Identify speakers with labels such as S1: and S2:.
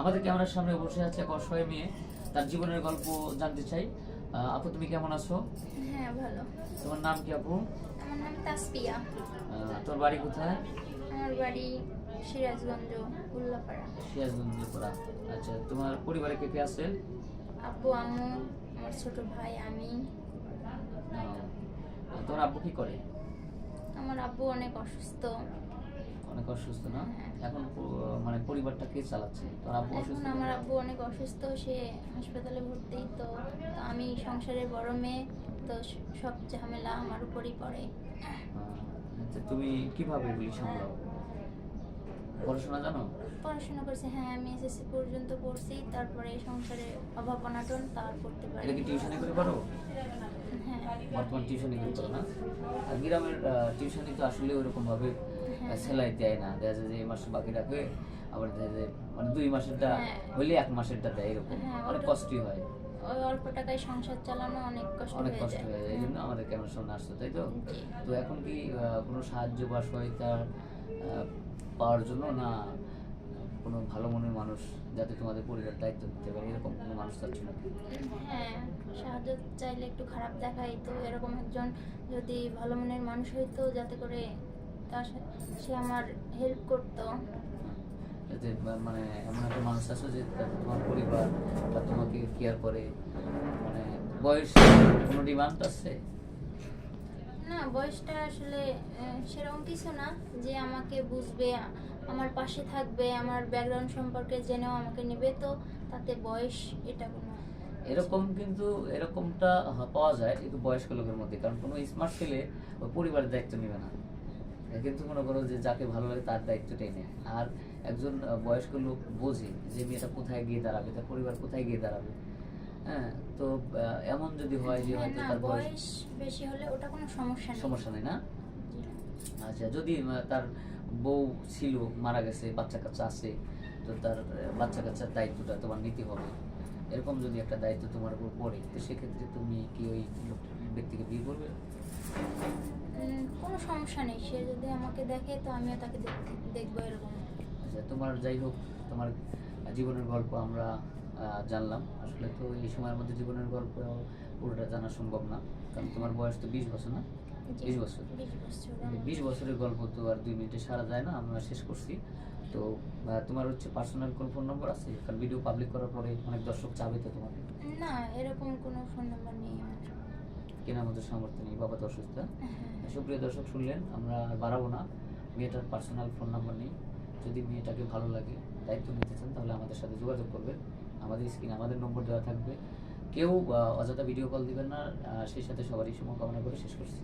S1: আমাদের ক্যামেরার সামনে বসে আছে এক অসহায় মেয়ে। তার জীবনের গল্প জানতে চাই। আপু তুমি কেমন আছো?
S2: হ্যাঁ ভালো।
S1: তোমার নাম কি আপু?
S2: আমার নাম তাসপিয়া
S1: তোর বাড়ি কোথায়?
S2: আমার বাড়ি সিরাজগঞ্জ উল্লাপাড়া।
S1: সিরাজগঞ্জপুরা আচ্ছা তোমার পরিবারে কে কে আছে?
S2: আব্বু আম্মু আমার ছোট ভাই আমি।
S1: তোমার আব্বু কি করে?
S2: আমার আব্বু অনেক অসুস্থ।
S1: অনেক অসুস্থ না?
S2: হ্যাঁ।
S1: এখন মানে পরিবারটা কে চালাচ্ছে? তোর আব্বু
S2: এখন
S1: অসুস্থ?
S2: আমার আব্বু অনেক অসুস্থ সে হাসপাতালে ভর্তি তো আমি সংসারের বড় মেয়ে তো সব ঝামেলা আমার উপরই পড়ে।
S1: আচ্ছা, তুমি কীভাবে এগুলি সামলাও? পড়াশোনা জানো?
S2: পড়াশোনা করছি হ্যাঁ আমি এসএসসি পর্যন্ত পড়ছি তারপরে সংসারে অভাব অনাটন তার করতে পারি।
S1: এটা কি টিউশনি করে পারো
S2: হ্যাঁ।
S1: বর্তমান টিউশনি করে পারো না? গ্রামের টিউশনি তো আসলে ওরকম ভাবে
S2: হ্যাঁ।
S1: সেলাই দেয় না। দেখা যায় যে এই মাসে বাকি রাখে আবার দেখা যায় মানে দুই মাসেরটা
S2: হ্যাঁ।
S1: হইলে এক মাসেরটা দেয় এরকম।
S2: হ্যাঁ,
S1: অনেক কষ্টই হয়।
S2: ওই অল্প টাকায় সংসার চালানো অনেক কষ্ট
S1: অনেক
S2: হয়ে
S1: কষ্ট
S2: যায়।
S1: হয়ে যায়। এই জন্য আমাদের ক্যামেরার সামনে আসতো তাই তো? তো এখন কি কোনো সাহায্য বা সহায়তা পাওয়ার জন্য না কোনো ভালো মনের মানুষ যাতে তোমাদের পরিবার দায়িত্ব দিতে পারে? এরকম কোনো মানুষ চাচ্ছ না
S2: হ্যাঁ সাহায্য চাইলে একটু খারাপ দেখাই তো এরকম একজন যদি ভালো মনের মানুষ হইতো যাতে করে তার সা- সে আমার হেল্প করতো।
S1: বা- মানে এমন একটা মানুষ আছে যে তোমার পরিবার বা তোমাকে কেয়ার করে। মানে বয়স কোনো ডিমান্ড আছে?
S2: না বয়সটা আসলে সেরকম কিছু না যে আমাকে বুঝবে আমার পাশে থাকবে আমার ব্যাকগ্রাউন্ড সম্পর্কে জেনেও আমাকে নেবে। তো তাতে বয়স এটা কোনো
S1: এরকম কিন্তু এরকমটা পাওয়া যায় কিন্তু বয়স্ক লোকের মধ্যে। কারণ কোনো স্মার্ট ছেলে পরিবারের দায়িত্ব নেবে না। কিন্তু মনে করো যে যাকে ভালো লাগে তার দায়িত্বটাই নেয়। আর একজন বয়স্ক লোক বোঝে যে মেয়েটা কোথায় গিয়ে দাঁড়াবে তার পরিবার কোথায় গিয়ে দাঁড়াবে। হ্যাঁ তো এমন যদি হয় যে
S2: হ্যাঁ,
S1: হয়তো তার বয়স
S2: বেশি হলে ওটা কোনো সমস্যা নেই।
S1: সমস্যা নেই না? আচ্ছা যদি তার বউ ছিল মারা গেছে বাচ্চা কাচ্চা আছে তো তার বাচ্চা কাচ্চার দায়িত্বটা তোমার নিতে হবে। এরকম যদি একটা দায়িত্ব তোমার উপর পড়ে তো সেক্ষেত্রে তুমি কি ওই ব্যক্তিকে বিয়ে করবে?
S2: সমস্যা নেই। সে যদি আমাকে দেখে তো আমিও তাকে দেখব এরকম।
S1: আচ্ছা তোমার যাই হোক তোমার জীবনের গল্প আমরা জানলাম। আসলে তো এই সময়ের মধ্যে জীবনের গল্প পুরোটা জানা সম্ভব না। কারণ তোমার বয়স তো বিশ বছর না? বিশ বছর।
S2: বিশ
S1: বছরের গল্প তো আর দুই মিনিটে সারা যায় না আমরা শেষ করছি। তো তোমার হচ্ছে পার্সোনাল কোন ফোন নম্বর আছে? কারণ ভিডিও পাবলিক করার পরে অনেক দর্শক চাবে তো তোমাকে।
S2: না এরকম কোনো ফোন নাম্বার নেই আমার।
S1: কেনার মতো সামর্থ্য নেই বাবা তো অসুস্থ।
S2: হ্যাঁ।
S1: সুপ্রিয় দর্শক শুনলেন আমরা আর বাড়াবো না। মেয়েটার পার্সোনাল ফোন নাম্বার নেই। যদি মেয়েটাকে ভালো লাগে দায়িত্ব নিতে চান তাহলে আমাদের সাথে যোগাযোগ করবেন। আমাদের স্ক্রিনে আমাদের নম্বর দেওয়া থাকবে। কেউ অযথা ভিডিও কল দিবেন না সেই সাথে সবারই শুভকামনা করে শেষ করছি।